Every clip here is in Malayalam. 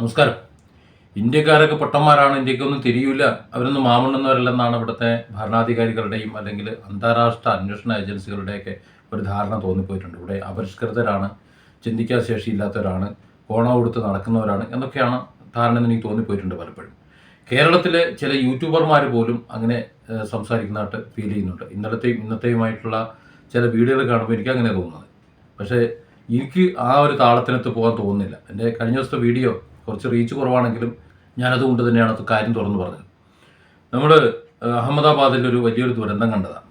നമസ്കാരം. ഇന്ത്യക്കാരൊക്കെ പൊട്ടന്മാരാണ് ഇന്ത്യക്കൊന്നും തിരിയൂല. അവരൊന്നും മാമണ്ണുന്നവരല്ലെന്നാണ് ഇവിടുത്തെ ഭരണാധികാരികളുടെയും അല്ലെങ്കിൽ അന്താരാഷ്ട്ര അന്വേഷണ ഏജൻസികളുടെയൊക്കെ ഒരു ധാരണ തോന്നിപ്പോയിട്ടുണ്ട്. ഇവിടെ അപരിഷ്കൃതരാണ് ചിന്തിക്കാൻ ശേഷിയില്ലാത്തവരാണ് ഓണം കൊടുത്ത് നടക്കുന്നവരാണ് എന്നൊക്കെയാണ് ധാരണ എന്ന് എനിക്ക് തോന്നിപ്പോയിട്ടുണ്ട് പലപ്പോഴും. കേരളത്തിലെ ചില യൂട്യൂബർമാർ പോലും അങ്ങനെ സംസാരിക്കുന്നതായിട്ട് ഫീൽ ചെയ്യുന്നുണ്ട്. ഇന്നലത്തെയും ഇന്നത്തെയുമായിട്ടുള്ള ചില വീഡിയോകൾ കാണുമ്പോൾ എനിക്ക് അങ്ങനെ തോന്നുന്നത്. പക്ഷേ എനിക്ക് ആ ഒരു താളത്തിനകത്ത് പോകാൻ തോന്നുന്നില്ല. എന്റെ കഴിഞ്ഞ ദിവസത്തെ വീഡിയോ കുറച്ച് റീച്ച് കുറവാണെങ്കിലും ഞാനതുകൊണ്ട് തന്നെയാണ് അത് കാര്യം തുറന്നു പറഞ്ഞത്. നമ്മൾ അഹമ്മദാബാദിൽ ഒരു വലിയൊരു ദുരന്തം കണ്ടതാണ്.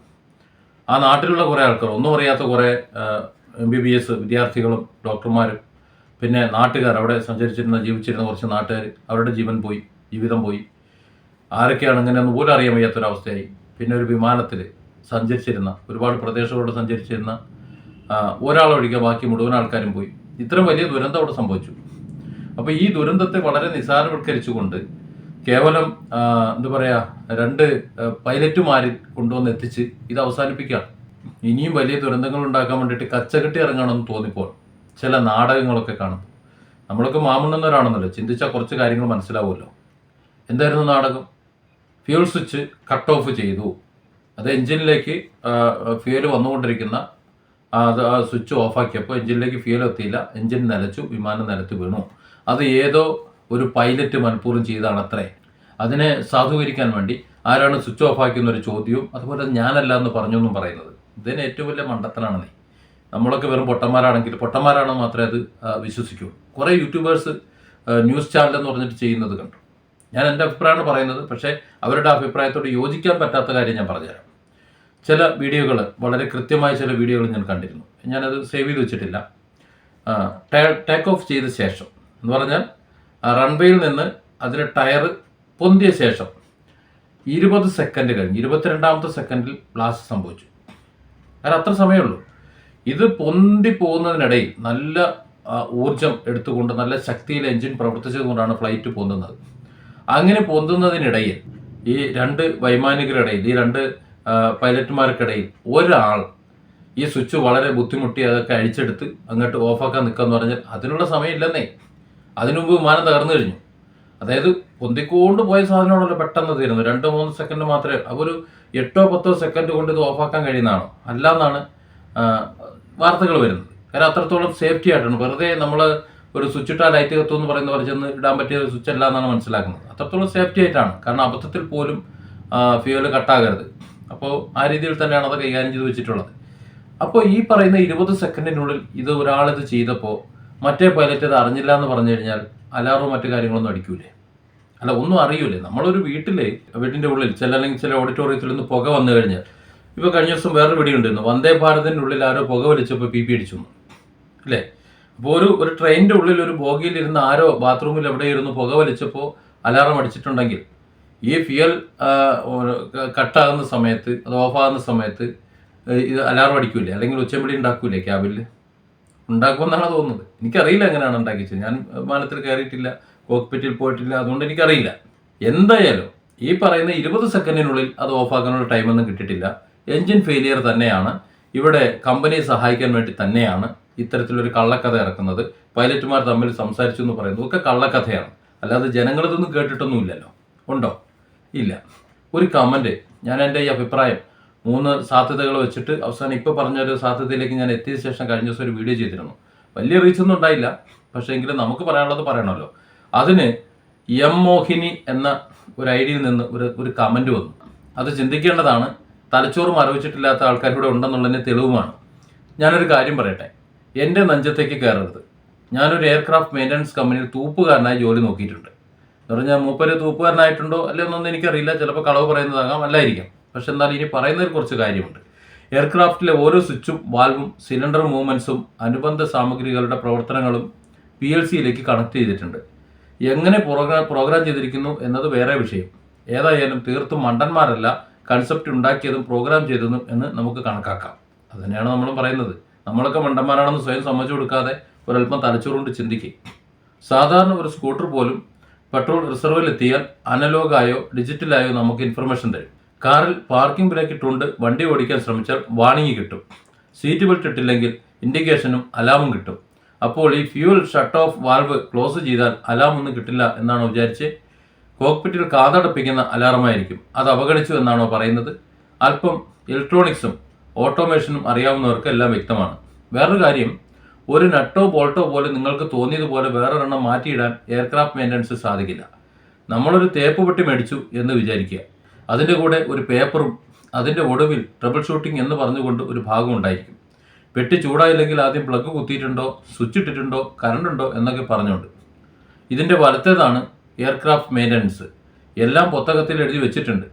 ആ നാട്ടിലുള്ള കുറേ ആൾക്കാർ ഒന്നും അറിയാത്ത കുറേ എം ബി ബി എസ് വിദ്യാർത്ഥികളും ഡോക്ടർമാരും പിന്നെ നാട്ടുകാർ അവിടെ സഞ്ചരിച്ചിരുന്ന ജീവിച്ചിരുന്ന കുറച്ച് നാട്ടുകാർ അവരുടെ ജീവൻ പോയി ജീവിതം പോയി. ആരൊക്കെയാണ് ഇങ്ങനെയൊന്നും പോലും അറിയാൻ വയ്യാത്തൊരവസ്ഥയായി. പിന്നെ ഒരു വിമാനത്തിൽ സഞ്ചരിച്ചിരുന്ന ഒരുപാട് പ്രദേശങ്ങളോട് സഞ്ചരിച്ചിരുന്ന ഒരാളൊഴികെ ബാക്കി മുഴുവൻ ആൾക്കാരും പോയി. ഇത്രയും വലിയ ദുരന്തം അവിടെ സംഭവിച്ചു. അപ്പോൾ ഈ ദുരന്തത്തെ വളരെ നിസാരവൽക്കരിച്ചുകൊണ്ട് കേവലം എന്താ പറയാ രണ്ട് പൈലറ്റുമാരിൽ കൊണ്ടുവന്ന് എത്തിച്ച് ഇത് അവസാനിപ്പിക്കുകയാണ്. ഇനിയും വലിയ ദുരന്തങ്ങൾ ഉണ്ടാക്കാൻ വേണ്ടിയിട്ട് കച്ചകെട്ടി ഇറങ്ങണമെന്ന് തോന്നിപ്പോൾ ചില നാടകങ്ങളൊക്കെ കാണും നമ്മളൊക്കെ മാമുണ്ണുന്നവരാണെന്നല്ലോ ചിന്തിച്ചാൽ കുറച്ച് കാര്യങ്ങൾ മനസ്സിലാവുമല്ലോ. എന്തായിരുന്നു നാടകം? ഫ്യൂൽ സ്വിച്ച് കട്ട് ഓഫ് ചെയ്തു. അത് എഞ്ചിനിലേക്ക് ഫ്യൂൽ വന്നുകൊണ്ടിരിക്കുന്ന അത് സ്വിച്ച് ഓഫാക്കിയപ്പോൾ എഞ്ചിനിലേക്ക് ഫ്യൂൽ എത്തിയില്ല. എഞ്ചിൻ നിലച്ചു വിമാനം നിലത്ത് വീണു. അത് ഏതോ ഒരു പൈലറ്റ് മനഃപൂർവം ചെയ്താണ് അത്രേ അതിനെ സാധൂകരിക്കാൻ വേണ്ടി ആരാണ് സ്വിച്ച് ഓഫ് ആക്കിയെന്ന ഒരു ചോദ്യവും അതുപോലെ ഞാനല്ല എന്ന് പറഞ്ഞു എന്നും പറയുന്നത്. ഇതിന് ഏറ്റവും വലിയ മണ്ടത്തനാണ് നീ. നമ്മളൊക്കെ വെറും പൊട്ടന്മാരാണെങ്കിൽ പൊട്ടന്മാരാണെന്ന് മാത്രമേ അത് വിശ്വസിക്കൂ. കുറേ യൂട്യൂബേഴ്സ് ന്യൂസ് ചാനൽ എന്ന് പറഞ്ഞിട്ട് ചെയ്യുന്നത് കണ്ടു. ഞാൻ എന്റെ അഭിപ്രായമാണ് പറയുന്നത് പക്ഷേ അവരുടെ അഭിപ്രായത്തോട് യോജിക്കാൻ പറ്റാത്ത കാര്യം ഞാൻ പറഞ്ഞുതരാം. ചില വീഡിയോകൾ വളരെ കൃത്യമായ ചില വീഡിയോകൾ ഞാൻ കണ്ടിരുന്നു. ഞാനത് സേവ് ചെയ്ത് വെച്ചിട്ടില്ല. ടേക്ക് ഓഫ് ചെയ്ത ശേഷം എന്ന് പറഞ്ഞാൽ റൺവേയിൽ നിന്ന് അതിലെ ടയർ പൊന്തിയ ശേഷം ഇരുപത് സെക്കൻഡ് കഴിഞ്ഞ് ഇരുപത്തിരണ്ടാമത്തെ സെക്കൻഡിൽ ബ്ലാസ്റ്റ് സംഭവിച്ചു. കാരണം അത്ര സമയമുള്ളൂ. ഇത് പൊന്തി പോകുന്നതിനിടയിൽ നല്ല ഊർജം എടുത്തുകൊണ്ട് നല്ല ശക്തിയിൽ എഞ്ചിൻ പ്രവർത്തിച്ചതുകൊണ്ടാണ് ഫ്ലൈറ്റ് പൊന്തുന്നത്. അങ്ങനെ പൊന്തുന്നതിനിടയിൽ ഈ രണ്ട് വൈമാനികരുടെയിൽ ഈ രണ്ട് പൈലറ്റുമാർക്കിടയിൽ ഒരാൾ ഈ സ്വിച്ച് വളരെ ബുദ്ധിമുട്ടി അതൊക്കെ അഴിച്ചെടുത്ത് അങ്ങോട്ട് ഓഫാക്കാൻ നിൽക്കുക എന്ന് പറഞ്ഞാൽ അതിനുള്ള സമയമില്ലെന്നേ. അതിനു മുമ്പ് വിമാനം തകർന്നു കഴിഞ്ഞു. അതായത് പൊന്തിക്കൊണ്ട് പോയ സാധനമാണല്ലോ പെട്ടെന്ന് തീരുന്നത്. രണ്ടോ മൂന്ന് സെക്കൻഡ് മാത്രമേ അപ്പോൾ ഒരു എട്ടോ പത്തോ സെക്കൻഡ് കൊണ്ട് ഇത് ഓഫാക്കാൻ കഴിയുന്നതാണോ. അല്ല എന്നാണ് വാർത്തകൾ വരുന്നത്. കാരണം അത്രത്തോളം സേഫ്റ്റി ആയിട്ടാണ്. വെറുതെ നമ്മൾ ഒരു സ്വിച്ച് ഇട്ടാൽ ലൈറ്റ് കത്തും എന്ന് പറയുന്ന പോലെ ചെന്ന് ഇടാൻ പറ്റിയ ഒരു സ്വിച്ച് അല്ല എന്നാണ് മനസ്സിലാക്കുന്നത്. അത്രത്തോളം സേഫ്റ്റി ആയിട്ടാണ്. കാരണം അബദ്ധത്തിൽ പോലും ഫ്യൂവൽ കട്ടാകരുത്. അപ്പോൾ ആ രീതിയിൽ തന്നെയാണ് അത് കൈകാര്യം ചെയ്ത് വെച്ചിട്ടുള്ളത്. അപ്പോൾ ഈ പറയുന്ന ഇരുപത് സെക്കൻഡിനുള്ളിൽ ഇത് ഒരാളിത് ചെയ്തപ്പോൾ മറ്റേ പൈലറ്റ് അത് അറിഞ്ഞില്ല എന്ന് പറഞ്ഞു കഴിഞ്ഞാൽ അലാറോ മറ്റു കാര്യങ്ങളൊന്നും അടിക്കൂലേ? അല്ല ഒന്നും അറിയൂലേ? നമ്മളൊരു വീട്ടിലെ വീട്ടിന്റെ ഉള്ളിൽ ചില അല്ലെങ്കിൽ ചില ഓഡിറ്റോറിയത്തിൽ നിന്ന് പുക വന്നു കഴിഞ്ഞാൽ ഇപ്പോൾ കഴിഞ്ഞ ദിവസം വേറൊരു വീഡിയോ ഉണ്ടായിരുന്നു വന്ദേ ഭാരതിന്റെ ഉള്ളിൽ ആരോ പുക വലിച്ചപ്പോൾ പി പി അടിച്ചു അല്ലേ? അപ്പോൾ ഒരു ഒരു ട്രെയിനിന്റെ ഉള്ളിൽ ഒരു ബോഗിയിലിരുന്ന് ആരോ ബാത്റൂമിൽ എവിടെ ഇരുന്ന് പുക വലിച്ചപ്പോൾ അലാറം അടിച്ചിട്ടുണ്ടെങ്കിൽ ഈ ഫ്യൂൽ കട്ടാകുന്ന സമയത്ത് അത് ഓഫാകുന്ന സമയത്ത് ഇത് അലാറം അടിക്കൂലേ? അല്ലെങ്കിൽ ഉച്ചമ്പടി ഉണ്ടാക്കൂലേ ക്യാബിൽ ഉണ്ടാക്കുമെന്നാണ് തോന്നുന്നത്. എനിക്കറിയില്ല എങ്ങനെയാണ് ഉണ്ടാക്കിച്ചത്. ഞാൻ വിമാനത്തിൽ കയറിയിട്ടില്ല കോക്ക്പിറ്റിൽ പോയിട്ടില്ല അതുകൊണ്ട് എനിക്കറിയില്ല. എന്തായാലും ഈ പറയുന്ന ഇരുപത് സെക്കൻഡിനുള്ളിൽ അത് ഓഫാക്കാനുള്ള ടൈമൊന്നും കിട്ടിയിട്ടില്ല. എൻജിൻ ഫെയിലിയർ തന്നെയാണ്. ഇവിടെ കമ്പനിയെ സഹായിക്കാൻ വേണ്ടി തന്നെയാണ് ഇത്തരത്തിലൊരു കള്ളക്കഥ ഇറക്കുന്നത്. പൈലറ്റുമാർ തമ്മിൽ സംസാരിച്ചു എന്ന് പറയുന്നത് ഒക്കെ കള്ളക്കഥയാണ്. അല്ലാതെ ജനങ്ങളിതൊന്നും കേട്ടിട്ടൊന്നുമില്ലല്ലോ. ഉണ്ടോ? ഇല്ല. ഒരു കമന്റ് ഞാൻ എന്റെ ഈ അഭിപ്രായം മൂന്ന് സാധ്യതകൾ വെച്ചിട്ട് അവസാനം ഇപ്പോൾ പറഞ്ഞൊരു സാധ്യതയിലേക്ക് ഞാൻ എത്തിയ ശേഷം കഴിഞ്ഞ ദിവസം ഒരു വീഡിയോ ചെയ്തിരുന്നു. വലിയ റീച്ച് ഒന്നും ഉണ്ടായില്ല. പക്ഷേ എങ്കിലും നമുക്ക് പറയാനുള്ളത് പറയണമല്ലോ. അതിന് എം മോഹിനി എന്ന ഒരു ഐഡിയിൽ നിന്ന് ഒരു ഒരു കമന്റ് വന്നു. അത് ചിന്തിക്കേണ്ടതാണ്. തലച്ചോറ് ആൾക്കാർ ഇവിടെ ഉണ്ടെന്നുള്ളതിന് തെളിവുമാണ്. ഞാനൊരു കാര്യം പറയട്ടെ. എന്റെ നെഞ്ചത്തേക്ക് കയറരുത്. ഞാനൊരു എയർക്രാഫ്റ്റ് മെയിന്റനൻസ് കമ്പനിയിൽ തൂപ്പുകാരനായി ജോലി നോക്കിയിട്ടുണ്ട്. എന്ന് പറഞ്ഞാൽ മൂപ്പര് തൂപ്പുകാരനായിട്ടുണ്ടോ? അല്ലേ എന്നൊന്നും എനിക്കറിയില്ല. ചിലപ്പോൾ കളവ് പറയുന്നതാകാം. അല്ലായിരിക്കാം. പക്ഷെ എന്നാൽ ഇനി പറയുന്നതിൽ കുറച്ച് കാര്യമുണ്ട്. എയർക്രാഫ്റ്റിലെ ഓരോ സ്വിച്ചും വാൽവും സിലിണ്ടർ മൂവ്മെൻസും അനുബന്ധ സാമഗ്രികളുടെ പ്രവർത്തനങ്ങളും പി എൽ സിയിലേക്ക് കണക്ട് ചെയ്തിട്ടുണ്ട്. എങ്ങനെ പ്രോഗ്രാം പ്രോഗ്രാം ചെയ്തിരിക്കുന്നു എന്നത് വേറെ വിഷയം. ഏതായാലും തീർത്തും മണ്ടന്മാരല്ല കൺസെപ്റ്റ് ഉണ്ടാക്കിയതും പ്രോഗ്രാം ചെയ്തതും എന്ന് നമുക്ക് കണക്കാക്കാം. അത് തന്നെയാണ് നമ്മളും പറയുന്നത്. നമ്മളൊക്കെ മണ്ടന്മാരാണെന്ന് സ്വയം സമ്മതിച്ചു കൊടുക്കാതെ ഒരല്പം തലച്ചോറുകൊണ്ട് ചിന്തിക്കുക സാധാരണ ഒരു സ്കൂട്ടർ പോലും പെട്രോൾ റിസർവിൽ എത്തിയാൽ അനലോഗായോ ഡിജിറ്റലായോ നമുക്ക് ഇൻഫർമേഷൻ തരും. കാറിൽ പാർക്കിംഗ് ബ്രേക്ക് ഇട്ടുകൊണ്ട് വണ്ടി ഓടിക്കാൻ ശ്രമിച്ചാൽ വാണിംഗ് കിട്ടും. സീറ്റ് ബെൽറ്റ് ഇട്ടില്ലെങ്കിൽ ഇൻഡിക്കേഷനും അലാമും കിട്ടും. അപ്പോൾ ഈ fuel shut off valve close ചെയ്താൽ അലാം ഒന്നും കിട്ടില്ല എന്നാണോ വിചാരിച്ച് കോക്പിറ്റിൽ കാതടപ്പിക്കുന്ന അലാറമായിരിക്കും. അത് അവഗണിച്ചു എന്നാണോ പറയുന്നത്? അല്പം ഇലക്ട്രോണിക്സും ഓട്ടോമേഷനും അറിയാവുന്നവർക്ക് എല്ലാം വ്യക്തമാണ്. വേറൊരു കാര്യം ഒരു നട്ടോ ബോൾട്ടോ പോലെ നിങ്ങൾക്ക് തോന്നിയതുപോലെ വേറൊരെണ്ണം മാറ്റിയിടാൻ എയർക്രാഫ്റ്റ് മെയിന്റനൻസ് സാധിക്കില്ല. നമ്മളൊരു തേപ്പ് പെട്ടി മേടിച്ചു എന്ന് വിചാരിക്കുക. അതിന്റെ കൂടെ ഒരു പേപ്പറും അതിന്റെ ഒടുവിൽ ട്രബിൾ ഷൂട്ടിംഗ് എന്ന് പറഞ്ഞുകൊണ്ട് ഒരു ഭാഗം ഉണ്ടായിരിക്കും. വെട്ടി ചൂടായില്ലെങ്കിൽ ആദ്യം പ്ലഗ് കുത്തിയിട്ടുണ്ടോ സ്വിച്ച് ഇട്ടിട്ടുണ്ടോ കറണ്ട് ഉണ്ടോ എന്നൊക്കെ പറഞ്ഞുകൊണ്ട്. ഇതിന്റെ വലത്തേതാണ് എയർക്രാഫ്റ്റ് മെയിന്റനൻസ് എല്ലാം പുസ്തകത്തിൽ എഴുതി വെച്ചിട്ടുണ്ട്.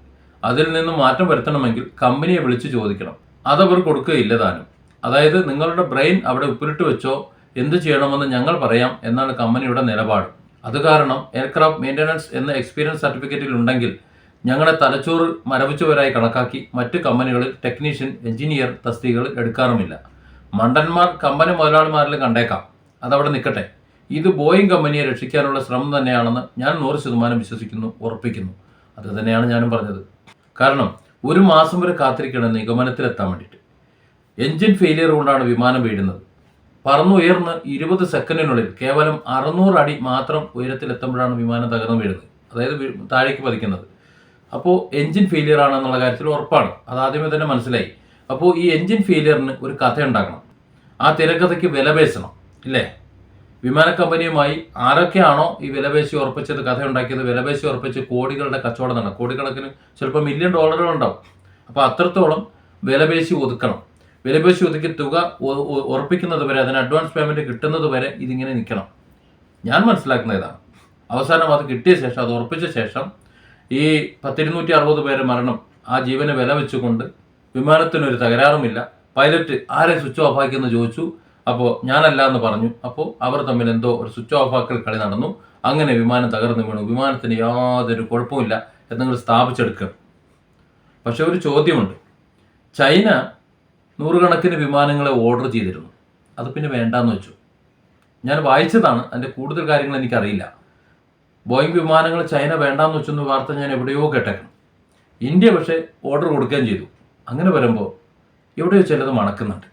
അതിൽ നിന്ന് മാറ്റം വരുത്തണമെങ്കിൽ കമ്പനിയെ വിളിച്ച് ചോദിക്കണം. അതവർ കൊടുക്കുകയില്ല താനും. അതായത് നിങ്ങളുടെ ബ്രെയിൻ അവിടെ ഉപ്പിലിട്ട് വെച്ചോ എന്ത് ചെയ്യണമെന്ന് ഞങ്ങൾ പറയാം എന്നാണ് കമ്പനിയുടെ നിലപാട്. അത് കാരണം എയർക്രാഫ്റ്റ് മെയിന്റനൻസ് എന്ന എക്സ്പീരിയൻസ് സർട്ടിഫിക്കറ്റിൽ ഉണ്ടെങ്കിൽ ഞങ്ങളുടെ തലച്ചോറ് മരവിച്ചവരായി കണക്കാക്കി മറ്റ് കമ്പനികളിൽ ടെക്നീഷ്യൻ എഞ്ചിനീയർ തസ്തികകൾ എടുക്കാറുമില്ല. മണ്ടന്മാർ കമ്പനി മുതലാളിമാരിൽ കണ്ടേക്കാം. അതവിടെ നിൽക്കട്ടെ. ഇത് ബോയിങ് കമ്പനിയെ രക്ഷിക്കാനുള്ള ശ്രമം തന്നെയാണെന്ന് ഞാൻ നൂറ് ശതമാനം വിശ്വസിക്കുന്നു ഉറപ്പിക്കുന്നു. അത് തന്നെയാണ് ഞാനും പറഞ്ഞത്. കാരണം ഒരു മാസം വരെ കാത്തിരിക്കണം നിഗമനത്തിലെത്താൻ വേണ്ടിയിട്ട്. എഞ്ചിൻ ഫെയിലിയർ കൊണ്ടാണ് വിമാനം വീഴുന്നത്. പറന്നുയർന്ന് ഇരുപത് സെക്കൻഡിനുള്ളിൽ കേവലം അറുന്നൂറ് അടി മാത്രം ഉയരത്തിലെത്തുമ്പോഴാണ് വിമാനം തകർന്നു വീഴുന്നത്. അതായത് താഴേക്ക് പതിക്കുന്നത്. അപ്പോൾ എഞ്ചിൻ ഫെയിലിയർ ആണ് എന്നുള്ള കാര്യത്തിൽ ഉറപ്പാണ്. അത് ആദ്യമേ തന്നെ മനസ്സിലായി. അപ്പോൾ ഈ എഞ്ചിൻ ഫെയിലിയറിന് ഒരു കഥ ഉണ്ടാക്കണം ആ തിരക്കഥയ്ക്ക് വില പേശണം ഇല്ലേ? വിമാന കമ്പനിയുമായി ആരൊക്കെയാണോ ഈ വിലപേശി ഉറപ്പിച്ചത് കഥ ഉണ്ടാക്കിയത് വിലപേശി ഉറപ്പിച്ച് കോടികളുടെ കച്ചവടം നടക്കും കോടിക്കണക്കിന് ചിലപ്പോൾ മില്യൺ ഡോളറുകൾ ഉണ്ടാവും. അപ്പോൾ അത്രത്തോളം വിലപേശി ഒതുക്കണം. വിലപേശി ഒതുക്കി തുക ഉറപ്പിക്കുന്നത് വരെ അതിന് അഡ്വാൻസ് പേയ്മെന്റ് കിട്ടുന്നത് വരെ ഇതിങ്ങനെ നിൽക്കണം. ഞാൻ മനസ്സിലാക്കുന്ന ഇതാണ് അവസാനം അത് കിട്ടിയ ശേഷം അത് ഉറപ്പിച്ച ശേഷം ഈ പത്തിരുന്നൂറ്റി അറുപത് പേര് മരണം ആ ജീവന് വില വെച്ചുകൊണ്ട് വിമാനത്തിനൊരു തകരാറുമില്ല. പൈലറ്റ് ആരെ സ്വിച്ച് ഓഫ് ആക്കിയെന്ന് ചോദിച്ചു. അപ്പോൾ ഞാനല്ല എന്ന് പറഞ്ഞു. അപ്പോൾ അവർ തമ്മിൽ എന്തോ ഒരു സ്വിച്ച് ഓഫ് ആക്കൽ കളി നടന്നു. അങ്ങനെ വിമാനം തകർന്നു വീണു. വിമാനത്തിന് യാതൊരു കുഴപ്പമില്ല എന്നങ്ങൾ സ്ഥാപിച്ചെടുക്കുക. പക്ഷെ ഒരു ചോദ്യമുണ്ട്. ചൈന നൂറുകണക്കിന് വിമാനങ്ങളെ ഓർഡർ ചെയ്തിരുന്നു. അത് പിന്നെ വേണ്ടാന്ന് വെച്ചു. ഞാൻ വായിച്ചതാണ്. അതിന്റെ കൂടുതൽ കാര്യങ്ങൾ എനിക്കറിയില്ല. ബോയിങ് വിമാനങ്ങൾ ചൈന വേണ്ടാന്ന് വെച്ചെന്ന് വാർത്ത ഞാൻ എവിടെയോ കേട്ടേക്കണം ഇന്ത്യ പക്ഷേ ഓർഡർ കൊടുക്കുകയും ചെയ്തു. അങ്ങനെ വരുമ്പോൾ എവിടെയോ ചിലത് മണക്കുന്നുണ്ട്.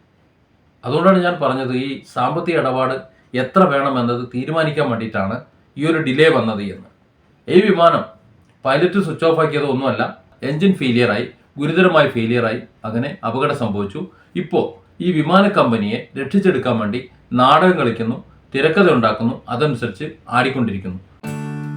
അതുകൊണ്ടാണ് ഞാൻ പറഞ്ഞത് ഈ സാമ്പത്തിക ഇടപാട് എത്ര വേണമെന്നത് തീരുമാനിക്കാൻ വേണ്ടിയിട്ടാണ് ഈ ഒരു ഡിലേ വന്നത് എന്ന്. ഈ വിമാനം പൈലറ്റ് സ്വിച്ച് ഓഫ് ആക്കിയത് ഒന്നുമല്ല എൻജിൻ ഫെയിലിയറായി ഗുരുതരമായി ഫെയിലിയറായി അങ്ങനെ അപകടം സംഭവിച്ചു. ഇപ്പോൾ ഈ വിമാന കമ്പനിയെ രക്ഷിച്ചെടുക്കാൻ വേണ്ടി നാടകം കളിക്കുന്നു തിരക്കഥ ഉണ്ടാക്കുന്നു അതനുസരിച്ച് ആടിക്കൊണ്ടിരിക്കുന്നു.